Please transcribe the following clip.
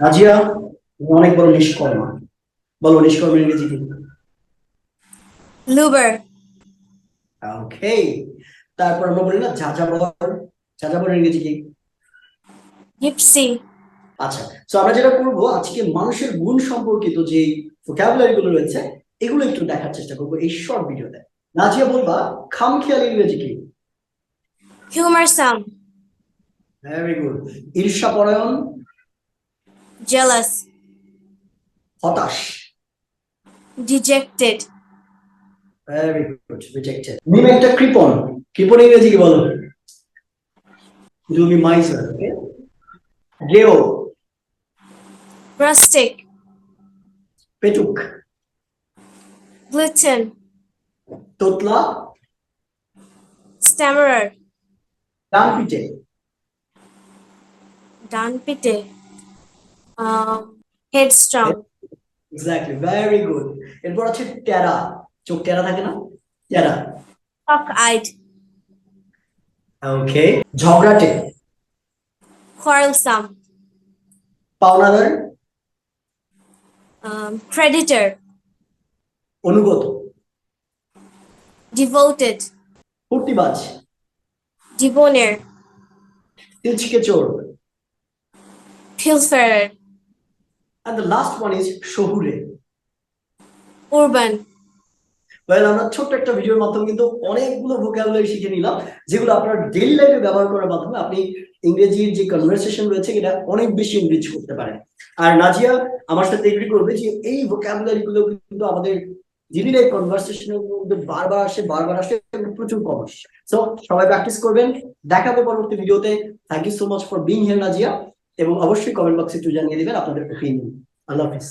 রাজিয়া তুমি অনেক বড় নিষ্কর্মা। বলো নিষ্কর্মের ইংরেজি কি? Luber, ওকে তারপর আমরা বলি না যাযাবর। যাযাবর ইংরেজি কি? Gypsy, আচ্ছা তো আমরা যেটা করব আজকে মানুষের গুণ সম্পর্কিত যে ভোকাবুলারি গুলো রয়েছে এগুলো একটু দেখার চেষ্টা করব এই শর্ট ভিডিওতে নাজিয়া বলবা খামখেয়ালি ইংরেজি কি? Humorsome, ভেরি গুড ঈর্ষাপরায়ণ Jealous, হতাশ Dejected, ভেরি গুড রিজেক্টেড মিম একটা কৃপণ। কৃপণ ইংরেজি কি বলো? তুমি মাইজার গেও Rustic, পেটুক Gluten, তোতলা Stammerer, ডান পিঠে Danpite, um, headstrong exactly very good এরপর আছে টেরা চোখ টেরা থাকে না? টেরা কক আইড ওকে ঝগড়াটে. কোয়ারলসাম পাওনাদার. ক্রেডিটর অনুগত. ডিভোটেড প্রতিবাদ জীবনের তিলচিকে চোর. Pilferer and the last one is শহুরে। Urban, ওয়েল আমরা ছোট্ট একটা ভিডিওর মাধ্যমে কিন্তু অনেকগুলো ভোকাবুলারি শিখে নিলাম যেগুলো আপনার ডেইলি লাইফে ব্যবহার করার মাধ্যমে আপনি ইংরেজির যে কনভারসেশন রয়েছে এটা অনেক বেশি এনরিচ করতে পারেন। আর নাজিয়া আমার সাথে এগ্রি করবে যে এই ভোকাবুলারি গুলো কিন্তু আমাদের ডেইলি লাইফ কনভারসেশনের মধ্যে বারবার আসে বারবার আসে প্রচুর কম আসে। সো সবাই প্র্যাকটিস করবেন। দেখাবো পরবর্তী ভিডিওতে thank you so much for being here Nazia. এবং অবশ্যই কমেন্ট বক্সে একটু জানিয়ে দেবেন আপনাদের ওপিনিয়ন আল্লাহ হাফিজ।